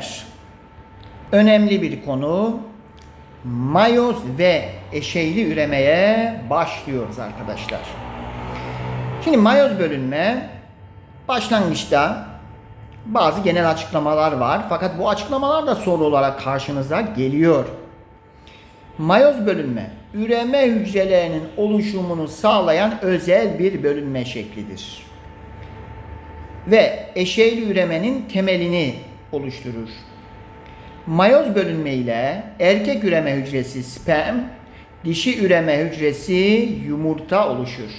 bölünmeler. Önemli bir konu. Mayoz ve eşeyli üremeye başlıyoruz arkadaşlar. Şimdi mayoz bölünme başlangıçta bazı genel açıklamalar var. Fakat bu açıklamalar da soru olarak karşınıza geliyor. Mayoz bölünme, üreme hücrelerinin oluşumunu sağlayan özel bir bölünme şeklidir. Ve eşeyli üremenin temelini oluşturur. Mayoz bölünme ile erkek üreme hücresi sperm, dişi üreme hücresi yumurta oluşur.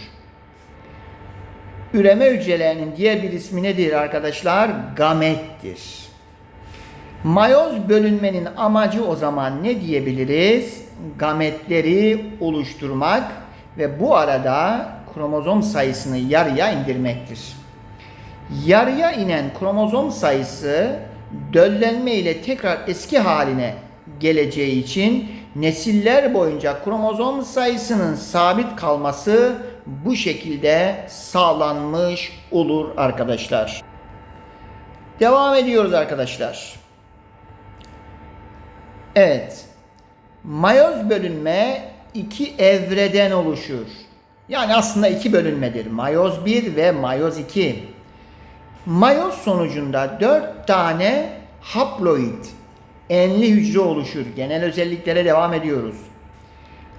Üreme hücrelerinin diğer bir ismi nedir arkadaşlar? Gamettir. Mayoz bölünmenin amacı o zaman ne diyebiliriz? Gametleri oluşturmak ve bu arada kromozom sayısını yarıya indirmektir. Yarıya inen kromozom sayısı döllenme ile tekrar eski haline geleceği için nesiller boyunca kromozom sayısının sabit kalması bu şekilde sağlanmış olur arkadaşlar. Devam ediyoruz arkadaşlar. Evet. Mayoz bölünme iki evreden oluşur. Yani aslında iki bölünmedir. Mayoz 1 ve mayoz 2. Mayoz sonucunda 4 tane haploid enli hücre oluşur. Genel özelliklere devam ediyoruz.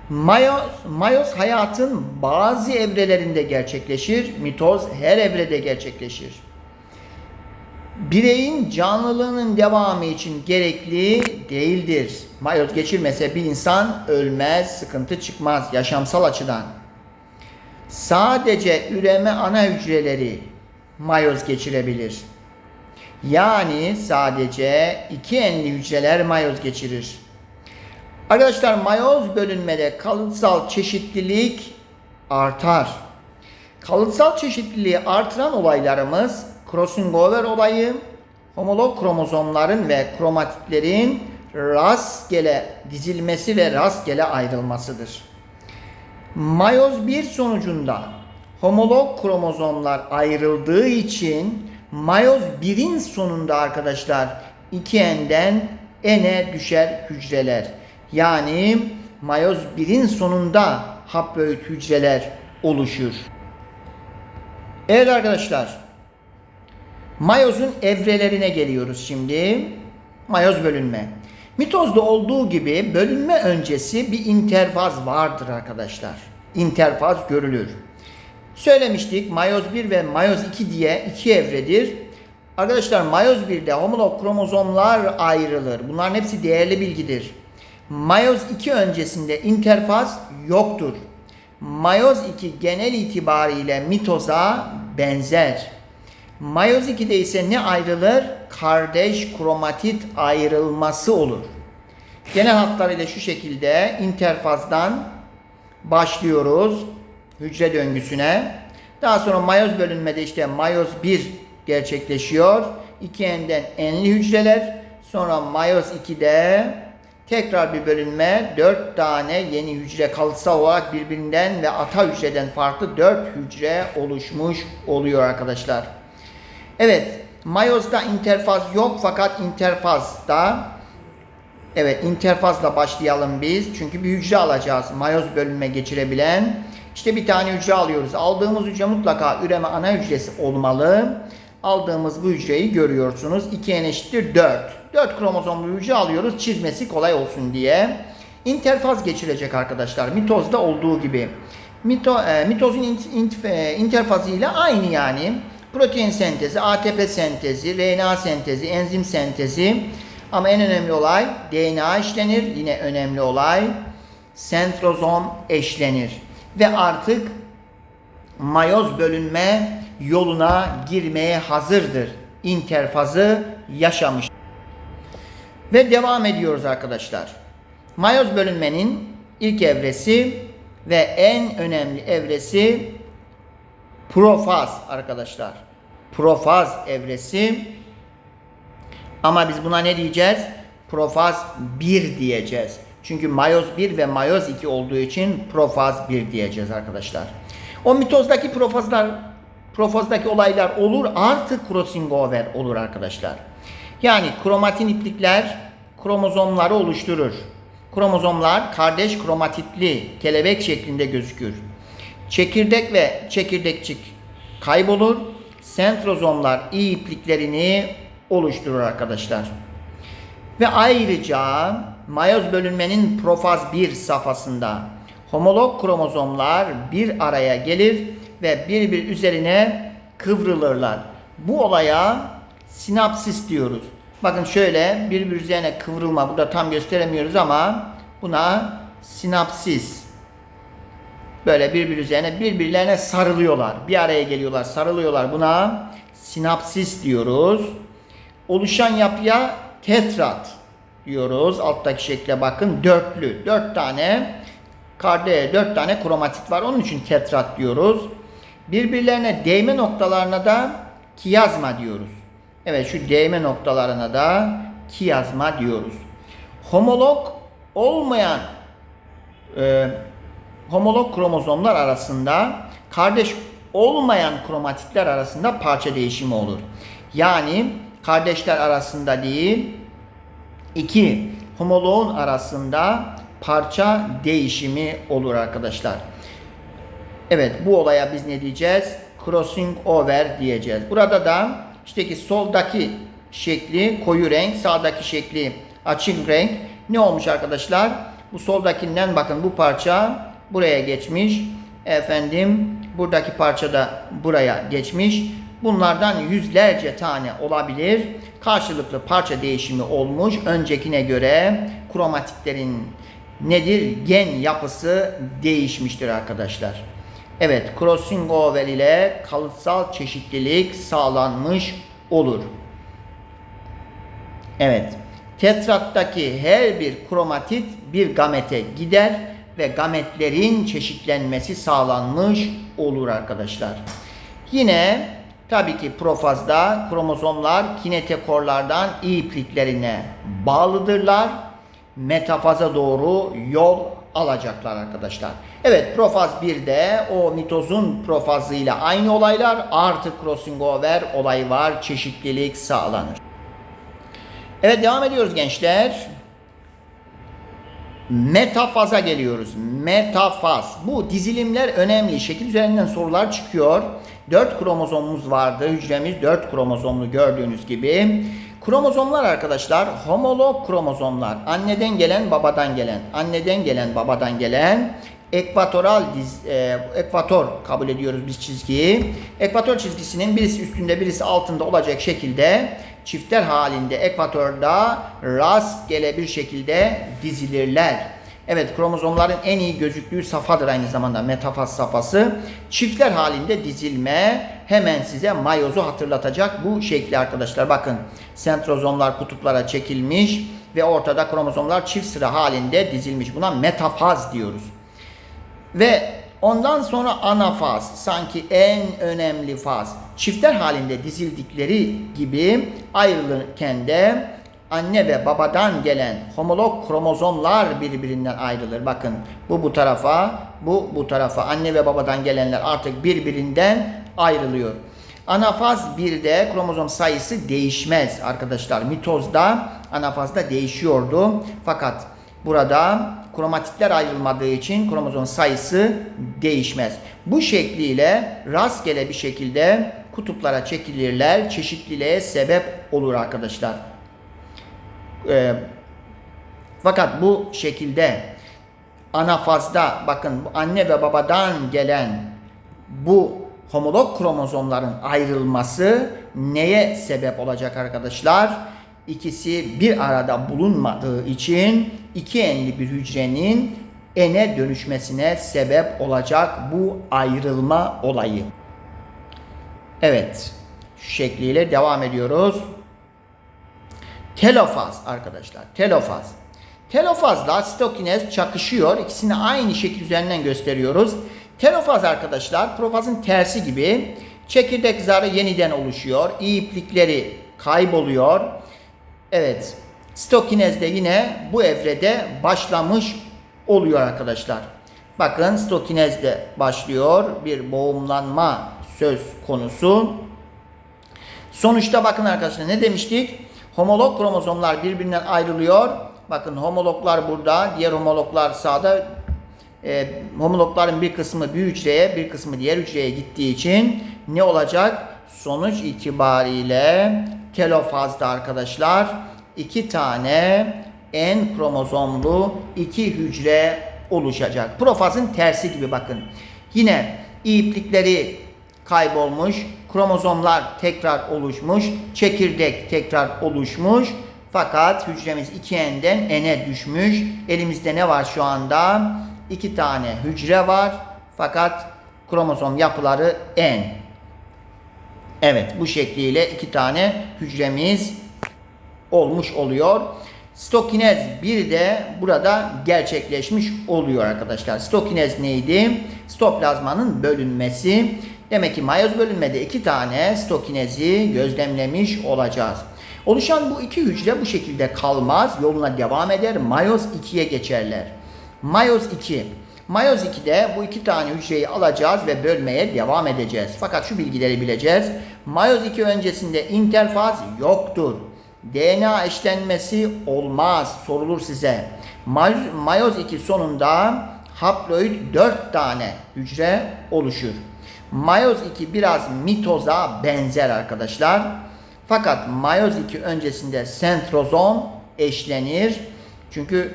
Mayoz, mayoz hayatın bazı evrelerinde gerçekleşir. Mitoz her evrede gerçekleşir. Bireyin canlılığının devamı için gerekli değildir. Mayoz geçirmese bir insan ölmez, sıkıntı çıkmaz yaşamsal açıdan. Sadece üreme ana hücreleri mayoz geçirebilir. Yani sadece iki enli hücreler mayoz geçirir. Arkadaşlar mayoz bölünmede kalıtsal çeşitlilik artar. Kalıtsal çeşitliliği artıran olaylarımız crossing over olayı, homolog kromozomların ve kromatitlerin rastgele dizilmesi ve rastgele ayrılmasıdır. Mayoz 1 sonucunda homolog kromozomlar ayrıldığı için mayoz 1'in sonunda arkadaşlar 2n'den n'e düşer hücreler. Yani mayoz 1'in sonunda haploid hücreler oluşur. Evet arkadaşlar. Mayozun evrelerine geliyoruz şimdi. Mayoz bölünme. Mitozda olduğu gibi bölünme öncesi bir interfaz vardır arkadaşlar. İnterfaz görülür. Söylemiştik mayoz 1 ve mayoz 2 diye iki evredir. Arkadaşlar mayoz 1'de homolog kromozomlar ayrılır. Bunların hepsi değerli bilgidir. Mayoz 2 öncesinde interfaz yoktur. Mayoz 2 genel itibariyle mitoza benzer. Mayoz 2'de ise ne ayrılır? Kardeş kromatit ayrılması olur. Genel hatlarıyla şu şekilde interfazdan başlıyoruz hücre döngüsüne. Daha sonra mayoz bölünmede işte mayoz 1 gerçekleşiyor. 2n'den n'li hücreler. Sonra mayoz 2'de tekrar bir bölünme 4 tane yeni hücre kalıtsal olarak birbirinden ve ata hücreden farklı 4 hücre oluşmuş oluyor arkadaşlar. Evet, mayozda interfaz yok fakat interfazda evet interfazla başlayalım biz. Çünkü bir hücre alacağız. Mayoz bölünme geçirebilen. İşte bir tane hücre alıyoruz. Aldığımız hücre mutlaka üreme ana hücresi olmalı. Aldığımız bu hücreyi görüyorsunuz. 2n eşittir 4. 4 kromozomlu hücre alıyoruz çizmesi kolay olsun diye. İnterfaz geçirecek arkadaşlar. Mitozda olduğu gibi. Mito, e, mitozun int, int, e, interfazı aynı yani. Protein sentezi, ATP sentezi, RNA sentezi, enzim sentezi. Ama en önemli olay DNA eşlenir. Yine önemli olay sentrozom eşlenir. Ve artık mayoz bölünme yoluna girmeye hazırdır. İnterfazı yaşamış. Ve devam ediyoruz arkadaşlar. Mayoz bölünmenin ilk evresi ve en önemli evresi profaz arkadaşlar. Profaz evresi. Ama biz buna ne diyeceğiz? Profaz 1 diyeceğiz. Çünkü mayoz 1 ve mayoz 2 olduğu için profaz 1 diyeceğiz arkadaşlar. O mitozdaki profazlar profazdaki olaylar olur artık crossing over olur arkadaşlar. Yani kromatin iplikler kromozomları oluşturur. Kromozomlar kardeş kromatitli kelebek şeklinde gözükür. Çekirdek ve çekirdekçik kaybolur. Sentrozomlar iyi ipliklerini oluşturur arkadaşlar. Ve ayrıca mayoz bölünmenin profaz 1 safhasında homolog kromozomlar bir araya gelir ve birbir üzerine kıvrılırlar. Bu olaya sinapsis diyoruz. Bakın şöyle birbir üzerine kıvrılma burada tam gösteremiyoruz ama buna sinapsis. Böyle birbir üzerine birbirlerine sarılıyorlar. Bir araya geliyorlar, sarılıyorlar. Buna sinapsis diyoruz. Oluşan yapıya tetrat diyoruz. Alttaki şekle bakın. Dörtlü. Dört tane kardeşe dört tane kromatit var. Onun için tetrat diyoruz. Birbirlerine değme noktalarına da kiyazma diyoruz. Evet şu değme noktalarına da kiyazma diyoruz. Homolog olmayan e, homolog kromozomlar arasında kardeş olmayan kromatitler arasında parça değişimi olur. Yani kardeşler arasında değil iki homoloğun arasında parça değişimi olur arkadaşlar. Evet bu olaya biz ne diyeceğiz? Crossing over diyeceğiz. Burada da işte ki soldaki şekli koyu renk, sağdaki şekli açık renk. Ne olmuş arkadaşlar? Bu soldakinden bakın bu parça buraya geçmiş. Efendim buradaki parça da buraya geçmiş. Bunlardan yüzlerce tane olabilir. Karşılıklı parça değişimi olmuş. Öncekine göre kromatitlerin nedir? Gen yapısı değişmiştir arkadaşlar. Evet, crossing over ile kalıtsal çeşitlilik sağlanmış olur. Evet, tetrattaki her bir kromatit bir gamete gider ve gametlerin çeşitlenmesi sağlanmış olur arkadaşlar. Yine tabii ki profazda kromozomlar kinetekorlardan ipliklerine bağlıdırlar. Metafaza doğru yol alacaklar arkadaşlar. Evet profaz 1'de o mitozun profazıyla aynı olaylar artık crossing over olayı var. Çeşitlilik sağlanır. Evet devam ediyoruz gençler. Metafaza geliyoruz. Metafaz. Bu dizilimler önemli. Şekil üzerinden sorular çıkıyor. 4 kromozomumuz vardı. Hücremiz 4 kromozomlu gördüğünüz gibi. Kromozomlar arkadaşlar homolog kromozomlar. Anneden gelen babadan gelen. Anneden gelen babadan gelen ekvatoral diz, e, ekvator kabul ediyoruz biz çizgiyi. Ekvator çizgisinin birisi üstünde birisi altında olacak şekilde çiftler halinde ekvatorda rastgele bir şekilde dizilirler. Evet kromozomların en iyi gözüktüğü safhadır aynı zamanda metafaz safhası. Çiftler halinde dizilme hemen size mayozu hatırlatacak bu şekli arkadaşlar. Bakın sentrozomlar kutuplara çekilmiş ve ortada kromozomlar çift sıra halinde dizilmiş. Buna metafaz diyoruz. Ve ondan sonra anafaz sanki en önemli faz. Çiftler halinde dizildikleri gibi ayrılırken de anne ve babadan gelen homolog kromozomlar birbirinden ayrılır. Bakın bu bu tarafa, bu bu tarafa. Anne ve babadan gelenler artık birbirinden ayrılıyor. Anafaz 1'de kromozom sayısı değişmez arkadaşlar. Mitozda anafazda değişiyordu. Fakat burada kromatitler ayrılmadığı için kromozom sayısı değişmez. Bu şekliyle rastgele bir şekilde kutuplara çekilirler. Çeşitliliğe sebep olur arkadaşlar. E, fakat bu şekilde anafazda bakın anne ve babadan gelen bu homolog kromozomların ayrılması neye sebep olacak arkadaşlar? İkisi bir arada bulunmadığı için iki enli bir hücrenin ene dönüşmesine sebep olacak bu ayrılma olayı. Evet, şu şekliyle devam ediyoruz. Telofaz arkadaşlar. Telofaz. Telofazla sitokinez çakışıyor. İkisini aynı şekil üzerinden gösteriyoruz. Telofaz arkadaşlar profazın tersi gibi çekirdek zarı yeniden oluşuyor. İyi iplikleri kayboluyor. Evet. Stokinez de yine bu evrede başlamış oluyor arkadaşlar. Bakın stokinez de başlıyor. Bir boğumlanma söz konusu. Sonuçta bakın arkadaşlar ne demiştik? Homolog kromozomlar birbirinden ayrılıyor. Bakın homologlar burada, diğer homologlar sağda. E, homologların bir kısmı bir hücreye, bir kısmı diğer hücreye gittiği için ne olacak? Sonuç itibariyle telofazda arkadaşlar iki tane en kromozomlu iki hücre oluşacak. Profazın tersi gibi bakın. Yine iplikleri kaybolmuş, kromozomlar tekrar oluşmuş, çekirdek tekrar oluşmuş. Fakat hücremiz iki enden ene düşmüş. Elimizde ne var şu anda? İki tane hücre var. Fakat kromozom yapıları en. Evet bu şekliyle iki tane hücremiz olmuş oluyor. Stokinez bir de burada gerçekleşmiş oluyor arkadaşlar. Stokinez neydi? Stoplazmanın bölünmesi. Demek ki mayoz bölünmede iki tane stokinezi gözlemlemiş olacağız. Oluşan bu iki hücre bu şekilde kalmaz. Yoluna devam eder. Mayoz 2'ye geçerler. Mayoz 2. Mayoz 2'de bu iki tane hücreyi alacağız ve bölmeye devam edeceğiz. Fakat şu bilgileri bileceğiz. Mayoz 2 öncesinde interfaz yoktur. DNA eşlenmesi olmaz sorulur size. Mayoz, mayoz 2 sonunda haploid 4 tane hücre oluşur. Mayoz 2 biraz mitoza benzer arkadaşlar. Fakat mayoz 2 öncesinde sentrozom eşlenir. Çünkü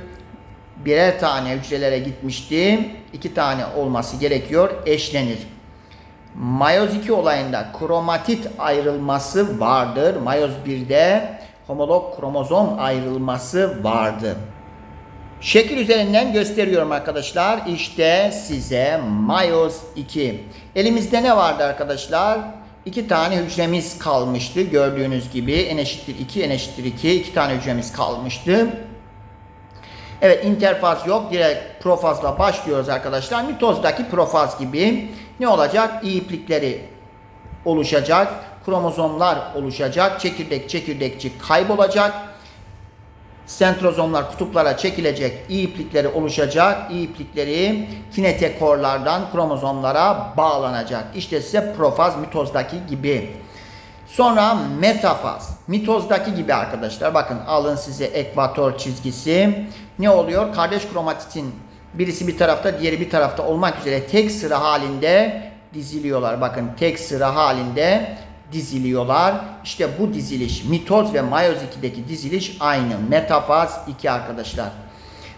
birer tane hücrelere gitmişti. iki tane olması gerekiyor. Eşlenir. Mayoz 2 olayında kromatit ayrılması vardır. Mayoz 1'de homolog kromozom ayrılması vardı. Şekil üzerinden gösteriyorum arkadaşlar. İşte size mayoz 2. Elimizde ne vardı arkadaşlar? İki tane hücremiz kalmıştı. Gördüğünüz gibi n eşittir 2, n eşittir 2. iki tane hücremiz kalmıştı. Evet interfaz yok. Direkt profazla başlıyoruz arkadaşlar. Mitozdaki profaz gibi ne olacak? İyi iplikleri oluşacak. Kromozomlar oluşacak. Çekirdek çekirdekçi kaybolacak. Sentrozomlar kutuplara çekilecek. iplikleri oluşacak. İplikleri kinetekorlardan kromozomlara bağlanacak. İşte size profaz mitozdaki gibi. Sonra metafaz. Mitozdaki gibi arkadaşlar. Bakın alın size ekvator çizgisi. Ne oluyor? Kardeş kromatitin birisi bir tarafta, diğeri bir tarafta olmak üzere tek sıra halinde diziliyorlar. Bakın tek sıra halinde diziliyorlar. İşte bu diziliş mitoz ve mayoz 2'deki diziliş aynı. Metafaz 2 arkadaşlar.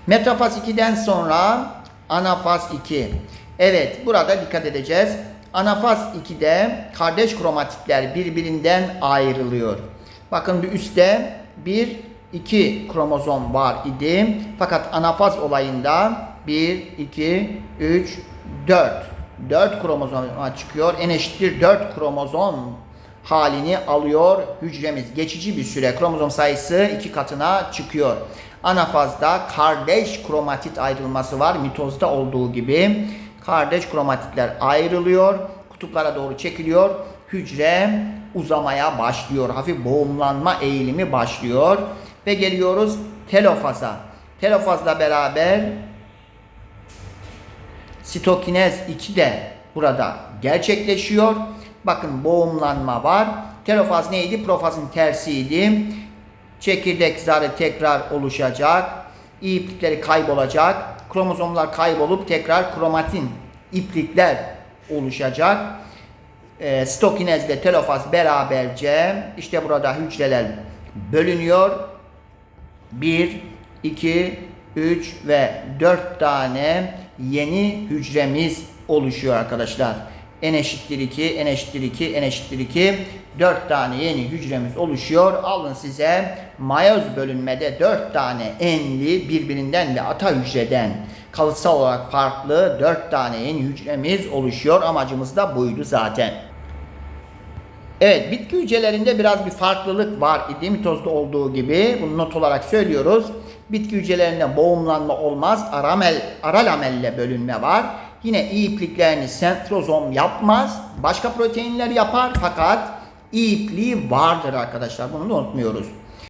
Metafaz 2'den sonra anafaz 2. Evet burada dikkat edeceğiz. Anafaz 2'de kardeş kromatitler birbirinden ayrılıyor. Bakın bir üstte bir iki kromozom var idi. Fakat anafaz olayında 1, 2, 3, 4. 4 kromozoma çıkıyor. En eşittir 4 kromozom halini alıyor hücremiz. Geçici bir süre kromozom sayısı iki katına çıkıyor. Anafazda kardeş kromatit ayrılması var. Mitozda olduğu gibi kardeş kromatitler ayrılıyor. Kutuplara doğru çekiliyor. Hücre uzamaya başlıyor. Hafif boğumlanma eğilimi başlıyor. Ve geliyoruz telofaza. Telofazla beraber sitokinez 2 de burada gerçekleşiyor. Bakın boğumlanma var. Telofaz neydi? Profazın tersiydi. Çekirdek zarı tekrar oluşacak. İyi iplikleri kaybolacak. Kromozomlar kaybolup tekrar kromatin iplikler oluşacak. E, stokinezle telofaz beraberce işte burada hücreler bölünüyor. 1, 2, 3 ve 4 tane yeni hücremiz oluşuyor arkadaşlar. N eşittir 2, N eşittir 2, N eşittir 2. 4 tane yeni hücremiz oluşuyor. Alın size mayoz bölünmede 4 tane enli birbirinden ve ata hücreden kalıtsal olarak farklı 4 tane yeni hücremiz oluşuyor. Amacımız da buydu zaten. Evet bitki hücrelerinde biraz bir farklılık var idi mitozda olduğu gibi. Bunu not olarak söylüyoruz. Bitki hücrelerinde boğumlanma olmaz. Aramel, aralamelle bölünme var. Yine iyi ipliklerini sentrozom yapmaz. Başka proteinler yapar fakat iyi ipliği vardır arkadaşlar. Bunu da unutmuyoruz.